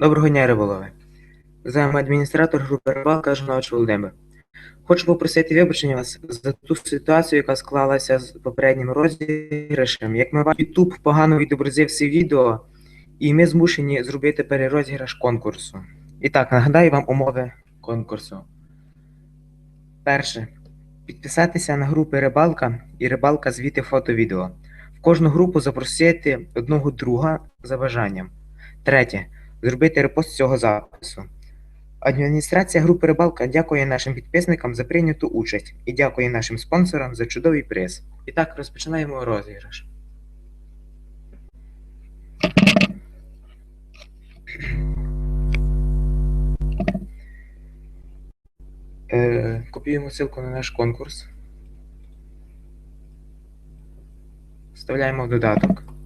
Доброго дня, риболови. З вами адміністратор групи Рибалка Жанович Володимир. Хочу попросити вибачення вас за ту ситуацію, яка склалася з попереднім розіграшем. Як ми бачимо, YouTube погано відобразив всі відео, і ми змушені зробити перерозіграш конкурсу. І так, нагадаю вам умови конкурсу. Перше. Підписатися на групи Рибалка і Рибалка звіти фото-відео. В кожну групу запросити одного друга за бажанням. Третє. Зробити репост цього запису. Адміністрація групи Рибалка дякує нашим підписникам за прийняту участь і дякує нашим спонсорам за чудовий приз. І так розпочинаємо розіграш. Е, копіюємо ссылку на наш конкурс. Вставляємо в додаток.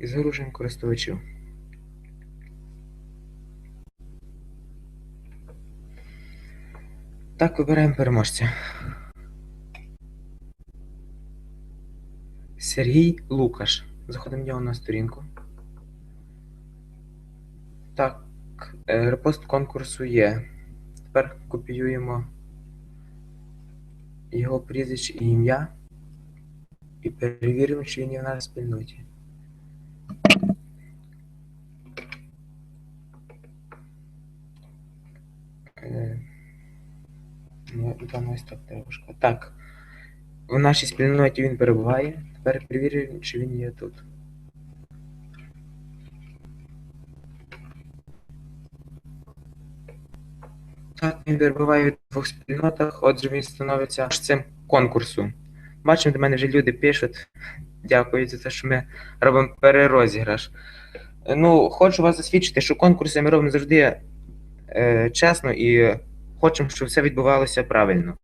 І загружуємо користувачів. Так, вибираємо переможця. Сергій Лукаш. Заходимо в нього на сторінку. Так, е, репост конкурсу є. Тепер копіюємо його прізвище і ім'я. І перевіримо, чи він є в нас спільноті. Е, Ось так треба. Так. В нашій спільноті він перебуває. Тепер перевіримо, чи він є тут. Так, він перебуває в двох спільнотах, отже він становиться цим конкурсу. Бачимо, до мене вже люди пишуть. Дякую за те, що ми робимо перерозіграш. Ну, хочу вас засвідчити, що конкурси ми робимо завжди е, чесно і хочемо, щоб все відбувалося правильно.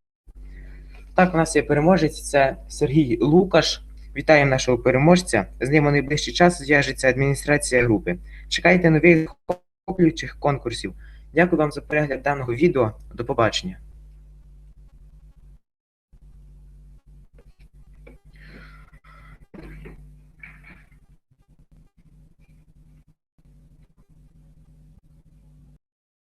Так, у нас є переможець, це Сергій Лукаш. Вітаємо нашого переможця. З ним у найближчий час зв'яжеться адміністрація групи. Чекайте нових захоплюючих конкурсів. Дякую вам за перегляд даного відео. До побачення.